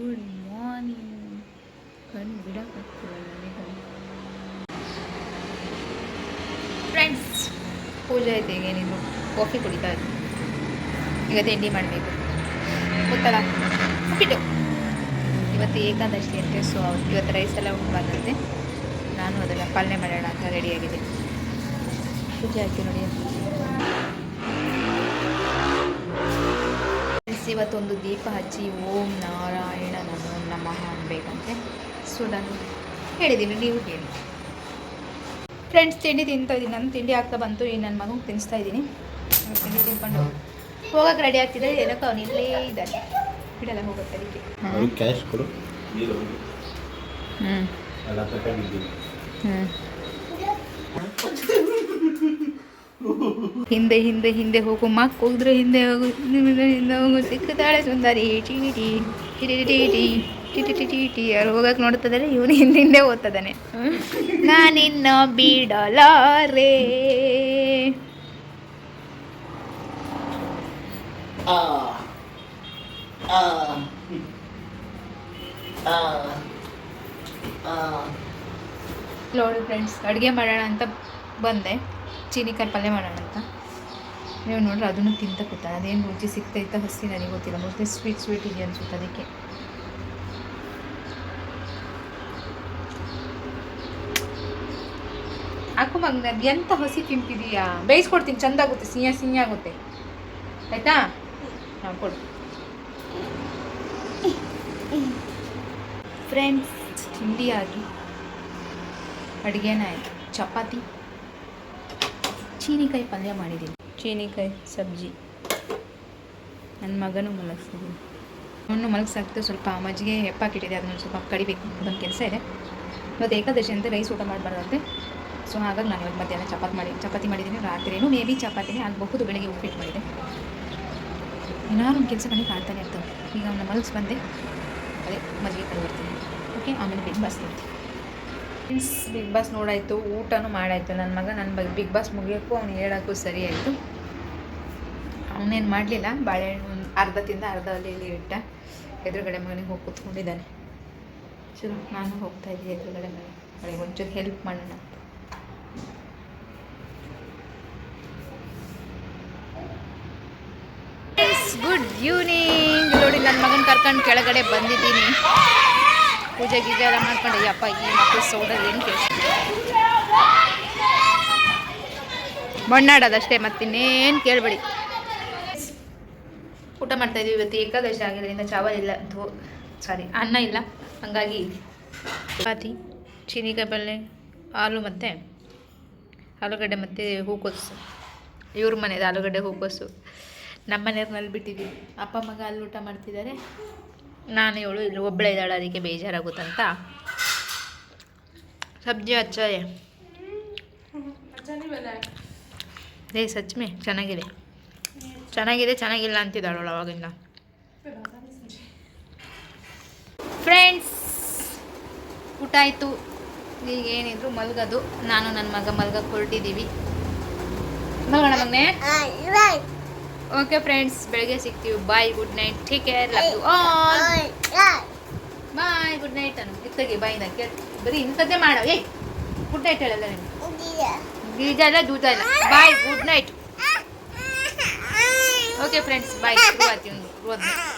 Good morning ಕಣ್ಣು ಬಿಡೋಕ್ಕಾಗ್ತಿಲ್ಲ friends ಪೂಜೆ ಐತೆ ಏನಿದ್ರು ಕಾಫಿ ಕುಡಿತಾ ಇದ್ದೀನಿ. ಈಗ ತಿಂಡಿ ಮಾಡಬೇಕು. ಗೊತ್ತಲ್ಲ? ಉಪ್ಪಿಟ್ಟು. ಇವತ್ತು ಏಕಾದಶಿ ಅಂತೆ ಸೊ ಇವತ್ತು ರೈಸ್ ಎಲ್ಲ ಉಂಟು ನಾನು ಅದೆಲ್ಲ ಪಾಲನೆ ಮಾಡೋಣ ಅಂತ ರೆಡಿಯಾಗಿದೆ ಪೂಜೆ ಹಾಕಿ ನೋಡಿ. ಇವತ್ತೊಂದು ದೀಪ ಹಚ್ಚಿ ಓಂ ಅನ್ಬೇಕಂತೆ ಸೊ ನಾನು ಹೇಳಿದ್ದೀನಿ ನೀವು ಹೇಳಿ. ಫ್ರೆಂಡ್ಸ್ ತಿಂಡಿ ತಿಂತಾ ಇದ್ದೀನಿ ನಾನು ತಿಂಡಿ ಆಗ್ತಾ ಬಂತು. ಈ ನನ್ನ ಮಗು ತಿನ್ನಿಸ್ತಾ ಇದ್ದೀನಿ ತಿಂಡಿ ತಿನ್ಕೊಂಡು ಹೋಗಕ್ಕೆ ರೆಡಿ ಆಗ್ತಿದೆ. ಏನಕ್ಕೆ ಅವನು ಇಲ್ಲೇ ಇದ್ದಾನೆ. ಬಿಡಲ್ಲ ಹೋಗುತ್ತೆ ಅದಕ್ಕೆ. ಕ್ಯಾಶ್ ಕೊಡು. ಹ್ಞೂ ಹ್ಞೂ ಹಿಂದೆ ಹಿಂದೆ ಹಿಂದೆ ಹೋಗು. ಮಕ್ಕ ಹೋಗಿದ್ರೆ ಹಿಂದೆ ಹೋಗು. ಹಿಂದೆ ಹಿಂದೆ ಹೋಗು. ಸಿಕ್ಕುತ್ತಾಳೆ ಸುಂದರಿ. ಟಿ. ಟಿ ಟಿ ಟಿ. ಟಿ ಟಿ ಟಿ ಟಿ ಟಿ ಅವ್ರು ಹೋಗಕ್ಕೆ ನೋಡ್ತಿದ್ದಾರೆ ಇವನು ಹಿಂದೆ ಹಿಂದೆ ಓದ್ತದಾನೆ ನಾನಿನ್ನ ಬಿಡಲಾರೆ. ನೋಡಿ ಫ್ರೆಂಡ್ಸ್ ಅಡುಗೆ ಮಾಡೋಣ ಅಂತ ಬಂದೆ. ಚೀನಿಕಾಯಿ ಪಲ್ಯ ಮಾಡೋಣ ಅಂತ. ನೀವು ನೋಡ್ರಿ ಅದನ್ನು ತಿಂತ ಕೂತ ಅದೇನು ರುಚಿ ಸಿಗ್ತೈತ ಹಸಿ ನನಗೆ ಗೊತ್ತಿಲ್ಲ. ಮತ್ತೆ ಸ್ವೀಟ್ ಸ್ವೀಟ್ ಇದೆ ಅನ್ಸುತ್ತೆ ಅದಕ್ಕೆ. ಹಾಕು ಮಗ ಎಂತ ಹಸಿ ತಿಂತಿದೀಯಾ? ಬೇಯಿಸ್ಕೊಡ್ತೀನಿ ಚಂದ ಆಗುತ್ತೆ ಸಿಹಿಯ ಸಿಹಿ ಆಗುತ್ತೆ. ಆಯಿತಾ? ಹಾಂ ಕೊಡು. ಫ್ರೆಂಡ್ಸ್ ತಿಂಡಿ ಆಗಿ ಅಡುಗೆನ ಆಯಿತು. ಚಪಾತಿ. ಚೀನಿಕಾಯಿ ಪಲ್ಯ ಮಾಡಿದ್ದೀನಿ. ಚೀನಿಕಾಯಿ ಸಬ್ಜಿ. ನನ್ನ ಮಗನೂ ಮಲಗಿಸಿದ್ದೀನಿ ಅವನು ಮಲಗಿಸಾಕ್ತು ಸ್ವಲ್ಪ ಮಜ್ಜಿಗೆ ಹೆಪ್ಪಾಕಿಟ್ಟಿದೆ ಅದನ್ನು ಸ್ವಲ್ಪ ಕಡಿಬೇಕು ಅದೊಂದು ಕೆಲಸ ಇದೆ. ಇವತ್ತು ಏಕಾದಶಿ ಅಂತ ರೈಸ್ ಊಟ ಮಾಡಬಾರ್ದಂತೆ. ಸೊ ಹಾಗಾಗಿ ನಾನು ಇವತ್ತು ಮಧ್ಯಾಹ್ನ ಚಪಾತಿ ಮಾಡಿ ಚಪಾತಿ ಮಾಡಿದ್ದೀನಿ ರಾತ್ರಿನೂ ಮೇ ಬಿ ಚಪಾತಿನೇ ಆಗಬಹುದು, ಬೆಳಗ್ಗೆ ಉಪ್ಪಿಟ್ಟು ಮಾಡಿದೆ. ಏನಾದ್ರು ಒಂದು ಕೆಲಸ ನನಗೆ ಕಾಣ್ತಾನೆ ಇರ್ತವೆ. ಈಗ ಅವನ್ನ ಮಲಗಿಸ್ ಬಂದೆ, ಅದೇ ಮದುವೆ ಕಡೆ ಬರ್ತೀನಿ ಓಕೆ ಆಮೇಲೆ ಬಿಗ್ ಬಾಸ್ ನೋಡ್ತೀನಿ. ಫ್ರೆಂಡ್ಸ್ ಬಿಗ್ ಬಾಸ್ ನೋಡಾಯಿತು, ಊಟನೂ ಮಾಡಾಯಿತು. ನನ್ನ ಮಗ ನನ್ನ ಬಿಗ್ ಬಾಸ್ ಮುಗಿಯೋಕ್ಕೂ ಅವ್ನು ಹೇಳೋಕ್ಕೂ ಸರಿ ಆಯಿತು. ಅವನೇನು ಮಾಡಲಿಲ್ಲ ಬಾಳೆಹಣ್ಣು ಅರ್ಧ ತಿಂದ ಅರ್ಧ ಅಲ್ಲಿ ಇಟ್ಟ, ಎದುರುಗಡೆ ಮಗನಿಗೆ ಹೋಗಿ ಕೂತ್ಕೊಂಡಿದ್ದಾನೆ. ಚಲೋ ನಾನು ಹೋಗ್ತಾ ಎದುರುಗಡೆ ಮನೆ ಅವಳಿಗೆ ಒಂಚೂರು ಹೆಲ್ಪ್ ಮಾಡೋಣ. ಗುಡ್ ಈವ್ನಿಂಗ್ ನೋಡಿ ನನ್ನ ಮಗನ ಕರ್ಕೊಂಡು ಕೆಳಗಡೆ ಬಂದಿದ್ದೀನಿ. ಪೂಜೆ ಗೀಜೆ ಎಲ್ಲ ಮಾಡ್ಕೊಂಡು ಅಯ್ಯಪ್ಪ ಈ ಮಕ್ಕಳು ಸೌಡಲ್ಲಿ ಏನು ಕೇಳಿಸ್ತೀನಿ ಮಣ್ಣಾಡೋದಷ್ಟೇ, ಮತ್ತಿನ್ನೇನು ಕೇಳಬೇಡಿ. ಊಟ ಮಾಡ್ತಾ ಇದೀವಿ ಇವತ್ತು. ಏಕಾದಶಿ ಆಗಿರೋದ್ರಿಂದ ಚಾವಲ್ ಇಲ್ಲ. ಧೋ ಸಾರಿ ಅನ್ನ ಇಲ್ಲ. ಹಾಗಾಗಿ ಚಪಾತಿ ಚೀನಿಕಾಯಿ ಪಲ್ಯ ಹಾಲು ಮತ್ತು ಆಲೂಗಡ್ಡೆ ಮತ್ತು ಹೂಕೋಸು ಇವ್ರ ಮನೆದು ಆಲೂಗಡ್ಡೆ ಹೂಕೋಸು ನಮ್ಮ ಮನೆಯವ್ರನ್ನಲ್ಲಿ ಬಿಟ್ಟಿದ್ದೀವಿ ಅಪ್ಪ, ಮಗ ಅಲ್ಲಿ ಊಟ ಮಾಡ್ತಿದ್ದಾರೆ. ನಾನು ಇವಳು ಇಲ್ಲಿ ಒಬ್ಬಳೇ ಇದ್ದಾಳೆ, ಅದಕ್ಕೆ ಬೇಜಾರಾಗುತ್ತಂತ. ಸಬ್ಜಿ ಅಚ್ಚ ಏ. ಸಚ್ಮೆ, ಚೆನ್ನಾಗಿದೆ. ಚೆನ್ನಾಗಿದೆ, ಚೆನ್ನಾಗಿಲ್ಲ ಅಂತಿದ್ದಾಳು ಅವಾಗಿಂದ. ಫ್ರೆಂಡ್ಸ್ ಊಟ ಆಯಿತು. ಈಗ ಏನಿದ್ರು ಮಲ್ಗೋದು. ನಾನು, ನನ್ನ ಮಗ ಮಲ್ಗಕ್ಕೆ ಹೊರಟಿದ್ದೀವಿ. ಮಲ್ಗೋಣ ಮಗನೇ. ಓಕೆ ಫ್ರೆಂಡ್ಸ್ ಬೆಳಗ್ಗೆ ಸಿಗ್ತೀವಿ. Bye good night take care love you all bye good night ಅನ್ನು. ಇತ್ತಗೆ ನಾ ಕೇಳಿ. ಬರೀ ಇಂಥದ್ದೇ ಮಾಡೋ. ಏಯ್ ಗುಡ್ ನೈಟ್ ಹೇಳಲ್ಲ ನೀನು. ಬೀಜ ಇಲ್ಲ ದೂತ ಇಲ್ಲ bye good night okay friends bye ಶುರುವಾತಿ ಒಂದು